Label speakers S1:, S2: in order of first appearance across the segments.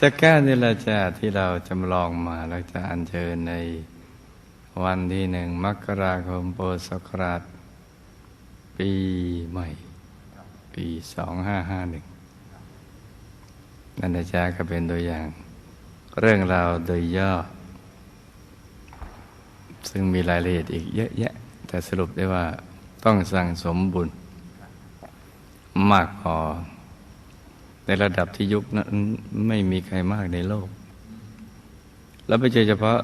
S1: จะแก้นี่แหละจ้ะที่เราจำลองมาแล้วจะอัญเชิญในวันที่หนึ่งมกราคมโปรสกราชปีใหม่ ปีสองห้าห้าหนึ่งนั่นนะจ๊ะก็เป็นตัวอย่าง เรื่องราวโดยย่อ ซึ่งมีรายละเอียดอีกเยอะแยะ แต่สรุปได้ว่าต้องสั่งสมบุญมากพอ ในระดับที่ยุคนั้นไม่มีใครมากในโลก แล้วไม่ใช่เฉพาะ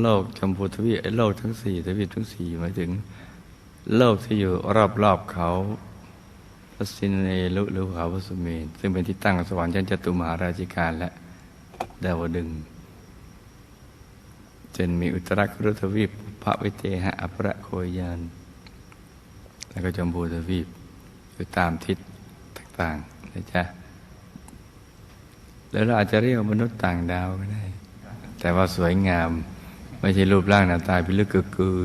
S1: โลกชมพูทวีปโลกทั้งสี่ทวีปทั้งสี่หมายถึง โลกที่อยู่รอบๆเขาพระสินเนลุหรือเขาพระสุเมนซึ่งเป็นที่ตั้งสวรรค์ชั้นจตุมหาราชิการและดาวดึงส์จนมีอุตรกุรุทวีปพระวิเตหะอภรโคยาน แล้วก็ชมพูทวีปอยู่ตามทิศต่างๆนะจ๊ะ แล้วเราอาจจะเรียกว่ามนุษย์ต่างดาวก็ได้ แต่ว่าสวยงาม ไม่ใช่รูปร่างหน้าตาพิลึกกึกกือ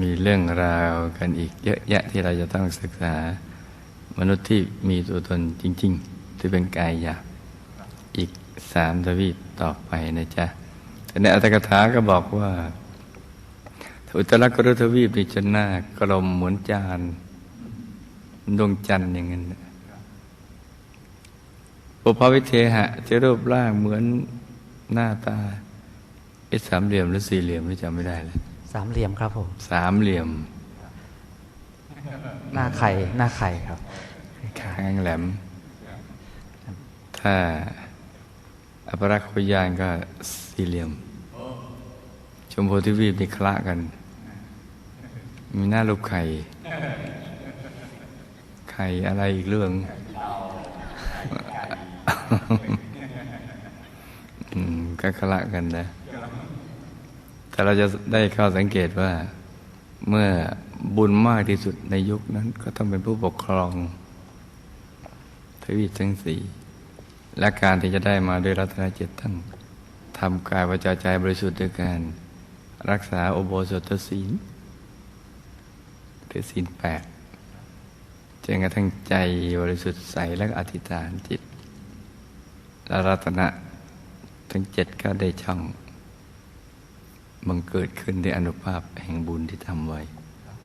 S1: มีเรื่องราวกันอีกเยอะแยะที่เราจะต้องศึกษา มนุษย์ที่มีตัวตนจริง ๆ ที่เป็นกายหยาบอีกสามทวีปต่อไปนะจ๊ะแต่ในอัตถกถาก็บอกว่าอุตรกรุทวีปนี่จะหน้ากลมเหมือนจานดวงจันทร์อย่างนั้นนะ ปุพพวิเทหะจะรูปร่างเหมือนหน้าตาไอ้สามเหลี่ยมหรือสี่เหลี่ยมนี่จำไม่ได้เลย
S2: สามเหลี่ยมครับผม
S1: สามเหลี่ยม
S2: หน้าไข่หน้าไข่ครับ
S1: คางแหลม ถ้าอภรักษ์ยานก็สี่เหลี่ยม ชมพูทวีปนี่คละกัน มีหน้ารูปไข่ ไข่อะไรอีกเรื่องอืม ก็คละกันนะ แต่เราจะได้เข้าสังเกตว่า เมื่อบุญมากที่สุดในยุคนั้น ก็ต้องเป็นผู้ปกครองทวีปทั้งสี่และการที่จะได้มาด้วยรัตนเจตตั้งทำกายวาจาใจบริสุทธิ์ด้วยการรักษาอุโบสถศีลหรือศีลแปดจนกระทั่งใจบริสุทธิ์ใสและอธิษฐานจิต และรัตนะทั้งเจ็ดก็ได้ช่อง บังเกิดขึ้นในอนุภาพแห่งบุญที่ทำไว้